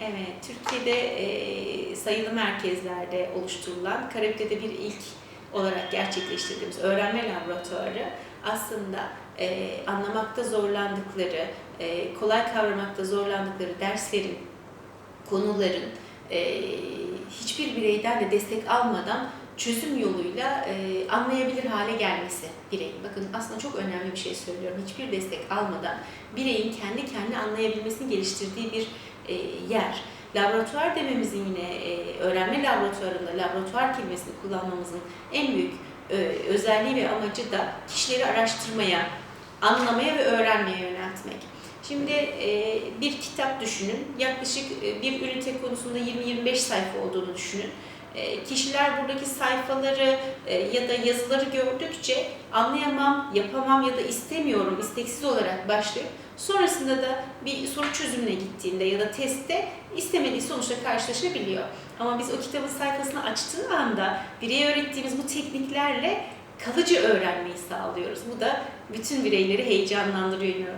Evet, Türkiye'de e, sayılı merkezlerde oluşturulan Karabük'te bir ilk olarak gerçekleştirdiğimiz öğrenme laboratuvarı aslında e, anlamakta zorlandıkları, e, kolay kavramakta zorlandıkları derslerin, konuların e, hiçbir bireyden de destek almadan çözüm yoluyla e, anlayabilir hale gelmesi bireyin. Bakın aslında çok önemli bir şey söylüyorum. Hiçbir destek almadan bireyin kendi kendini anlayabilmesini geliştirdiği bir e, yer. Laboratuvar dememizin yine e, öğrenme laboratuvarında laboratuvar kelimesini kullanmamızın en büyük e, özelliği ve amacı da kişileri araştırmaya, anlamaya ve öğrenmeye yöneltmek. Şimdi e, bir kitap düşünün. Yaklaşık bir ünite konusunda 20-25 sayfa olduğunu düşünün. E, kişiler buradaki sayfaları e, ya da yazıları gördükçe anlayamam, yapamam ya da istemiyorum, isteksiz olarak başlayıp sonrasında da bir soru çözümüne gittiğinde ya da testte istemediği sonuçla karşılaşabiliyor. Ama biz o kitabın sayfasını açtığı anda bireye öğrettiğimiz bu tekniklerle kalıcı öğrenmeyi sağlıyoruz. Bu da bütün bireyleri heyecanlandırıyor.